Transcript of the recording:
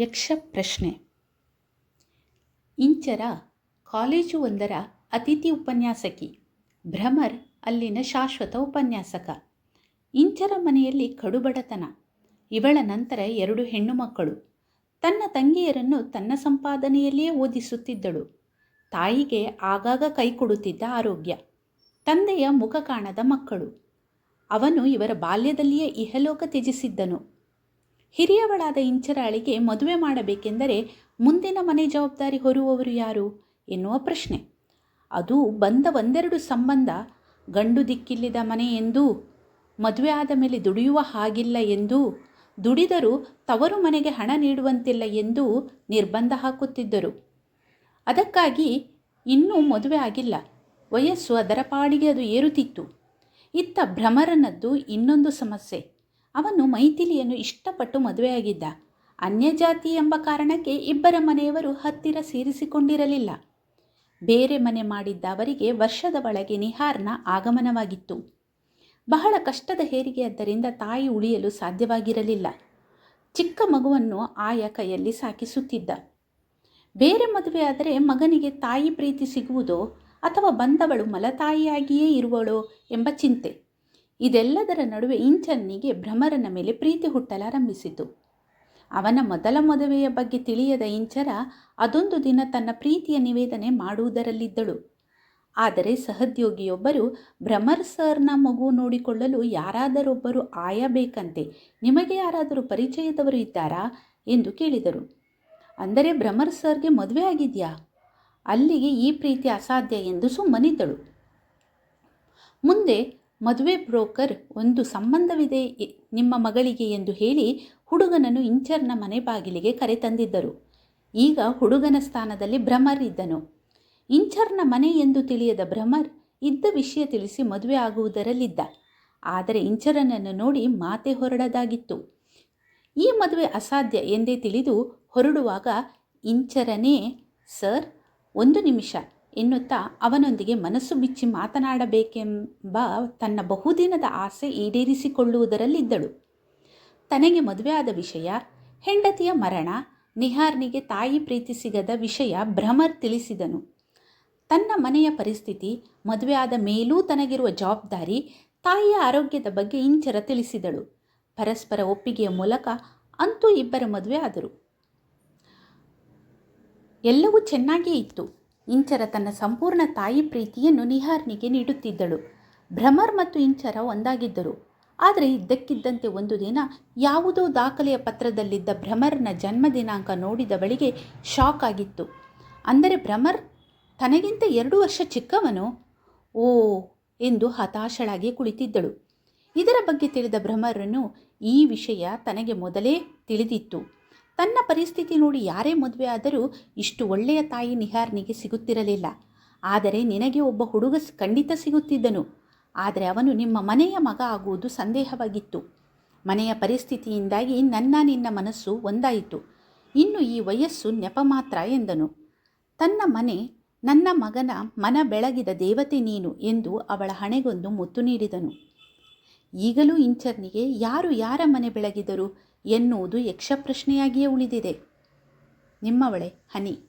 ಯಕ್ಷ ಪ್ರಶ್ನೆ ಇಂಚರ ಕಾಲೇಜು ಒಂದರ ಅತಿಥಿ ಉಪನ್ಯಾಸಕಿ, ಭ್ರಮರ್ ಅಲ್ಲಿನ ಶಾಶ್ವತ ಉಪನ್ಯಾಸಕ. ಇಂಚರ ಮನೆಯಲ್ಲಿ ಕಡುಬಡತನ. ಇವಳ ನಂತರ ಎರಡು ಹೆಣ್ಣು ಮಕ್ಕಳು ತನ್ನ ತಂಗಿಯರನ್ನು ತನ್ನ ಸಂಪಾದನೆಯಲ್ಲಿಯೇ ಓದಿಸುತ್ತಿದ್ದಳು. ತಾಯಿಗೆ ಆಗಾಗ ಕೈ ಕೊಡುತ್ತಿದ್ದ ಆರೋಗ್ಯ. ತಂದೆಯ ಮುಖ ಕಾಣದ ಮಕ್ಕಳು. ಅವನು ಇವರ ಬಾಲ್ಯದಲ್ಲಿಯೇ ಇಹಲೋಕ ತ್ಯಜಿಸಿದ್ದನು. ಹಿರಿಯವಳಾದ ಇಂಚರಾಳಿಗೆ ಮದುವೆ ಮಾಡಬೇಕೆಂದರೆ ಮುಂದಿನ ಮನೆ ಜವಾಬ್ದಾರಿ ಹೊರುವವರು ಯಾರು? ಎನ್ನುವ ಪ್ರಶ್ನೆ. ಅದು ಬಂದ ಒಂದೆರಡು ಸಂಬಂಧ, ಗಂಡು ದಿಕ್ಕಿಲ್ಲದ ಮನೆ ಎಂದೂ, ಮದುವೆ ಆದ ಮೇಲೆ ದುಡಿಯುವ ಹಾಗಿಲ್ಲ ಎಂದೂ, ದುಡಿದರೂ ತವರು ಮನೆಗೆ ಹಣ ನೀಡುವಂತಿಲ್ಲ ಎಂದೂ ನಿರ್ಬಂಧ ಹಾಕುತ್ತಿದ್ದರು. ಅದಕ್ಕಾಗಿ ಇನ್ನೂ ಮದುವೆ ಆಗಿಲ್ಲ. ವಯಸ್ಸು ಅದರ ಪಾಡಿಗೆ ಅದು ಏರುತ್ತಿತ್ತು. ಇತ್ತ ಭ್ರಮರನದ್ದು ಇನ್ನೊಂದು ಸಮಸ್ಯೆ. ಅವನು ಮೈಥಿಲಿಯನ್ನು ಇಷ್ಟಪಟ್ಟು ಮದುವೆಯಾಗಿದ್ದ. ಅನ್ಯಜಾತಿ ಎಂಬ ಕಾರಣಕ್ಕೆ ಇಬ್ಬರ ಮನೆಯವರು ಹತ್ತಿರ ಸೇರಿಸಿಕೊಂಡಿರಲಿಲ್ಲ. ಬೇರೆ ಮನೆ ಮಾಡಿದ್ದ ಅವರಿಗೆ ವರ್ಷದ ಒಳಗೆ ನಿಹಾರ್ನ ಆಗಮನವಾಗಿತ್ತು. ಬಹಳ ಕಷ್ಟದ ಹೇರಿಗೆಯಾದ್ದರಿಂದ ತಾಯಿ ಉಳಿಯಲು ಸಾಧ್ಯವಾಗಿರಲಿಲ್ಲ. ಚಿಕ್ಕ ಮಗುವನ್ನು ಆಯ ಕೈಯಲ್ಲಿ ಸಾಕಿಸುತ್ತಿದ್ದ. ಬೇರೆ ಮದುವೆಯಾದರೆ ಮಗನಿಗೆ ತಾಯಿ ಪ್ರೀತಿ ಸಿಗುವುದೋ ಅಥವಾ ಬಂದವಳು ಮಲತಾಯಿಯಾಗಿಯೇ ಇರುವಳೋ ಎಂಬ ಚಿಂತೆ. ಇದೆಲ್ಲದರ ನಡುವೆ ಇಂಚನ್ನಿಗೆ ಭ್ರಮರನ ಮೇಲೆ ಪ್ರೀತಿ ಹುಟ್ಟಲಾರಂಭಿಸಿತು ಅವನ ಮೊದಲ ಮದುವೆಯ ಬಗ್ಗೆ ತಿಳಿಯದ ಇಂಚರ ಅದೊಂದು ದಿನ ತನ್ನ ಪ್ರೀತಿಯ ನಿವೇದನೆ ಮಾಡುವುದರಲ್ಲಿದ್ದಳು. ಆದರೆ ಸಹೋದ್ಯೋಗಿಯೊಬ್ಬರು ಭ್ರಮರ್ ಸರ್ನ ಮಗು ನೋಡಿಕೊಳ್ಳಲು ಯಾರಾದರೊಬ್ಬರು ಆಯಬೇಕಂತೆ ನಿಮಗೆ ಯಾರಾದರೂ ಪರಿಚಯದವರು ಇದ್ದಾರಾ ಎಂದು ಕೇಳಿದರು. ಅಂದರೆ ಭ್ರಮರ್ ಸರ್ಗೆ ಮದುವೆ ಆಗಿದೆಯಾ? ಅಲ್ಲಿಗೆ ಈ ಪ್ರೀತಿ ಅಸಾಧ್ಯ ಎಂದು ಸುಮ್ಮನಿದ್ದಳು. ಮುಂದೆ ಮದುವೆ ಬ್ರೋಕರ್ ಒಂದು ಸಂಬಂಧವಿದೆ ನಿಮ್ಮ ಮಗಳಿಗೆ ಎಂದು ಹೇಳಿ ಹುಡುಗನನ್ನು ಇಂಚರ್ನ ಮನೆ ಬಾಗಿಲಿಗೆ ಕರೆತಂದಿದ್ದರು. ಈಗ ಹುಡುಗನ ಸ್ಥಾನದಲ್ಲಿ ಭ್ರಮರ್ ಇದ್ದನು. ಇಂಚರ್ನ ಮನೆ ಎಂದು ತಿಳಿಯದ ಭ್ರಮರ್ ಇದ್ದ ವಿಷಯ ತಿಳಿಸಿ ಮದುವೆ ಆಗುವುದರಲ್ಲಿದ್ದ. ಆದರೆ ಇಂಚರನನ್ನು ನೋಡಿ ಮಾತೆ ಹೊರಡದಾಗಿತ್ತು. ಈ ಮದುವೆ ಅಸಾಧ್ಯ ಎಂದೇ ತಿಳಿದು ಹೊರಡುವಾಗ, ಇಂಚರನೇ, ಸರ್, ಒಂದು ನಿಮಿಷ. ಎನ್ನುತ್ತಾ ಅವನೊಂದಿಗೆ ಮನಸ್ಸು ಬಿಚ್ಚಿ ಮಾತನಾಡಬೇಕೆಂಬ ತನ್ನ ಬಹುದಿನದ ಆಸೆ ಈಡೇರಿಸಿಕೊಳ್ಳುವುದರಲ್ಲಿದ್ದಳು. ತನಗೆ ಮದುವೆಯಾದ ವಿಷಯ, ಹೆಂಡತಿಯ ಮರಣ, ನಿಹಾರ್ನಿಗೆ ತಾಯಿ ಪ್ರೀತಿ ಸಿಗದ ವಿಷಯ ಭ್ರಮರ್ ತಿಳಿಸಿದನು. ತನ್ನ ಮನೆಯ ಪರಿಸ್ಥಿತಿ ಮದುವೆಯಾದ ಮೇಲೂ ತನಗಿರುವ ಜವಾಬ್ದಾರಿ ತಾಯಿಯ ಆರೋಗ್ಯದ ಬಗ್ಗೆ ಇಂಚರ ತಿಳಿಸಿದಳು. ಪರಸ್ಪರ ಒಪ್ಪಿಗೆಯ ಮೂಲಕ ಅಂತೂ ಇಬ್ಬರ ಮದುವೆ ಆದರು. ಎಲ್ಲವೂ ಚೆನ್ನಾಗಿಯೇ ಇತ್ತು. ಇಂಚರ ತನ್ನ ಸಂಪೂರ್ಣ ತಾಯಿ ಪ್ರೀತಿಯನ್ನು ನಿಹಾರ್ನಿಗೆ ನೀಡುತ್ತಿದ್ದಳು. ಭ್ರಮರ್ ಮತ್ತು ಇಂಚರ ಒಂದಾಗಿದ್ದರು. ಆದರೆ ಇದ್ದಕ್ಕಿದ್ದಂತೆ ಒಂದು ದಿನ ಯಾವುದೋ ದಾಖಲೆಯ ಪತ್ರದಲ್ಲಿದ್ದ ಭ್ರಮರ್ನ ಜನ್ಮ ದಿನಾಂಕ ನೋಡಿದವಳಿಗೆ ಶಾಕ್ ಆಗಿತ್ತು. ಅಂದರೆ ಭ್ರಮರ್, ತನಗಿಂತ ಎರಡು ವರ್ಷ ಚಿಕ್ಕವನು? ಓ, ಎಂದು ಹತಾಶಳಾಗಿ ಕುಳಿತಿದ್ದಳು. ಇದರ ಬಗ್ಗೆ ತಿಳಿದ ಭ್ರಮರನ್ನು ಈ ವಿಷಯ ತನಗೆ ಮೊದಲೇ ತಿಳಿದಿತ್ತು. ತನ್ನ ಪರಿಸ್ಥಿತಿ ನೋಡಿ ಯಾರೇ ಮದುವೆ ಆದರೂ ಇಷ್ಟು ಒಳ್ಳೆಯ ತಾಯಿ ನಿಹಾರ್ನಿಗೆ ಸಿಗುತ್ತಿರಲಿಲ್ಲ. ಆದರೆ ನಿನಗೆ ಒಬ್ಬ ಹುಡುಗ ಖಂಡಿತ ಸಿಗುತ್ತಿದ್ದನು. ಆದರೆ ಅವನು ನಿಮ್ಮ ಮನೆಯ ಮಗ ಆಗುವುದು ಸಂದೇಹವಾಗಿತ್ತು. ಮನೆಯ ಪರಿಸ್ಥಿತಿಯಿಂದಾಗಿ ನನ್ನ ನಿನ್ನ ಮನಸ್ಸು ಒಂದಾಯಿತು. ಇನ್ನು ಈ ವಯಸ್ಸು ನೆಪ ಮಾತ್ರ ಎಂದನು. ತನ್ನ ಮನೆ, ನನ್ನ ಮಗನ ಮನ ಬೆಳಗಿದ ದೇವತೆ ನೀನು ಎಂದು ಅವಳ ಹಣೆಗೊಂದು ಮುತ್ತು ನೀಡಿದನು. ಈಗಲೂ ಇಂಚರ್ನಿಗೆ ಯಾರು ಯಾರ ಮನೆ ಬೆಳಗಿದರು? ಎನ್ನುವುದು ಯಕ್ಷಪ್ರಶ್ನೆಯಾಗಿಯೇ ಉಳಿದಿದೆ. ನಿಮ್ಮವಳೆ ಹನಿ.